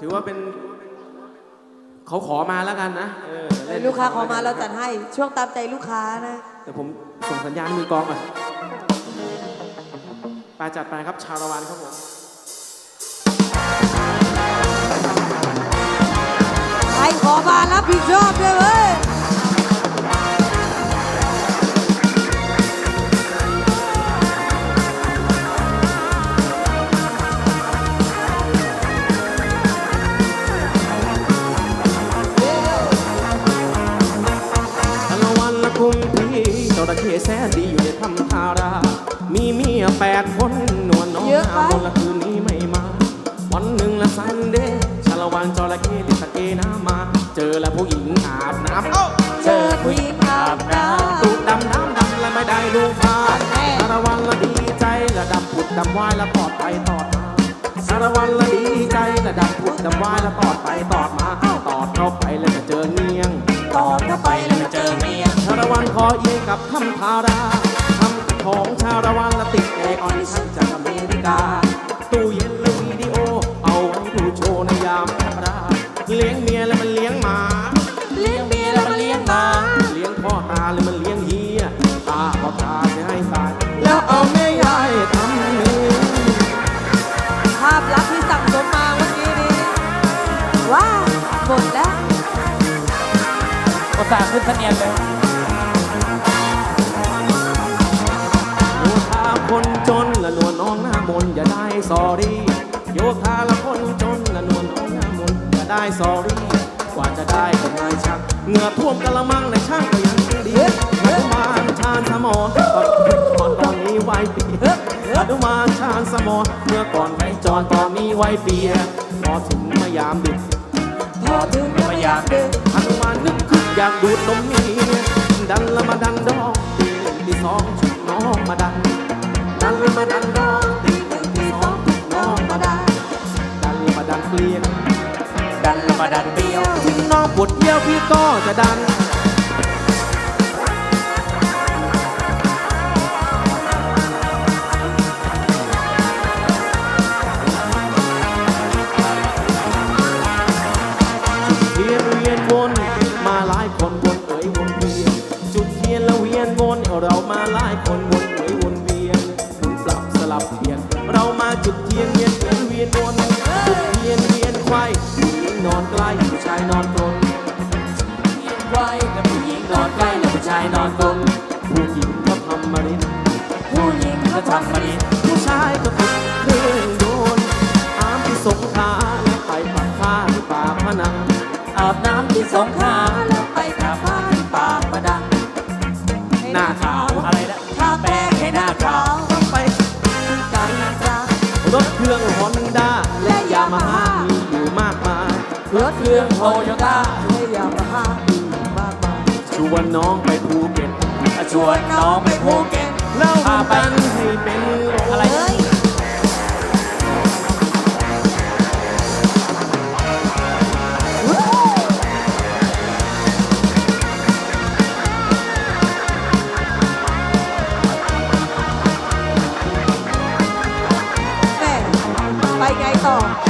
ถือว่าเป็นเขาขอมาแล้วกันนะเออเนลูกค้าขอมาเราจัดให้ช่วงตามใจลูกค้านะแต่ผมส่งสัญญาณมือกลองก่อนไปจัดไปครับชาละวันครับผมใครขอมารับผิดชอบด้วยเว้ย ละวันละกุมพี่จระเข้แสนดีอยู่ในถ้ำทารา มีเมียแปดคนนวลน้องหาคนละคืนนี้ไม่มา วันหนึ่งละซันเดย์ชาละวันจระเข้ติดตะเกน้ำมา เจอแล้วผู้หญิงอาบน้ำเอ้าเจอผู้หญิงอาบน้ตูดดำน้ำดำและไม่ได้ลูกพาสารวันละดีใจละดำผุดดำว่ายละตอดไปตอดมาสารวันละดีใจละดำผุดดำว่ายละตอดไปตอดมาตอดเข้าไปแล้วก็เจอเนียงำตอนเข้าไปแล้วมาเจอเมียชาละ วันขอเอียงกับถ้ำทาราทำของชาละวันละติดแอร์ออนชั่นจากอเมริกา ตู้เย็นและวิดีโอ เอาไว้ดูโชว์ในยามธรรมดาเลี้ยงเมียแล้วมันเลี้ยงหมา เลี้ยงเมียแล้วมาเลี้ยงหมา เลี้ยงพ่อตาหรือมันเลี้ยงเฮียตาพ่อตาจะให้ตาย แล้วเอาแม่ยายทำเองภาพลักษณ์ที่สั่งสมมาเมื่อกี้นี้ว้าวหมดแล้วอุตส่าห์ขึ้นเสนียนเลย คนจนละนวลน้องหน้ามนต์อย่าได้สอรี่โยธาละคนจนละนวลน้องหน้ามนต์อย่าได้สอรี่กว่าจะได้ก็นายช่างเหงื่อท่วมกะละมังในช่างก็ยังดีอนุมานชาญสมอตอนตอนตอนนี้ไว้ปีอนุมานชาญสมอเมื่อก่อนไว้จอนตอนนี้ไว้เปียพอถึงมายามดึกพอถึงพยายามดึงหันมานึกคึกอยากดูดนมเมียดันละมาดันดองตีหนึ่งตีสองชุดน้องมาดัน ดันละมาดันดองตีหนึ่งตีสองชุดน้องมาดันดันละมาดันเกลียงดันแล้วมาดันเบี้ยวถึงน้องปวดเยี่ยวพี่ก็จะดันจุดเทียนเวียนวนมาหลายคนวนเอ๋ยวนเวียนจุดเทียนแล้วเวียนวนเรามาหลายคน ลับเปลี่ยน เรามาจุดเทียนเวียนเวียนเวียนวนเทียนเวียนไขว้ผู้หญิงนอนใกล้ผู้ชายนอนตรงไว้แล้วายผู้หญิงนอนใกล้แล้วผู้ชายนอนกลมผู้หญิงก็ทำมารินผู้หญิงก็ทำมาดีผู้ชายก็ติดเครื่องโดนอามที่สงขาและไปปักผ้าที่ป่าพนังอาบน้ำที่สงขาแล้วไปกราบพระที่ปา รถเครื่องโตโยต้าให้ยามาฮ่าดีมากมายชวนน้องไปภูเก็ตชวนน้องไปภูเก็ตแล้วพาไปกันให้เป็นโลอะไรเฮ้ยแม่ไปไงต่อ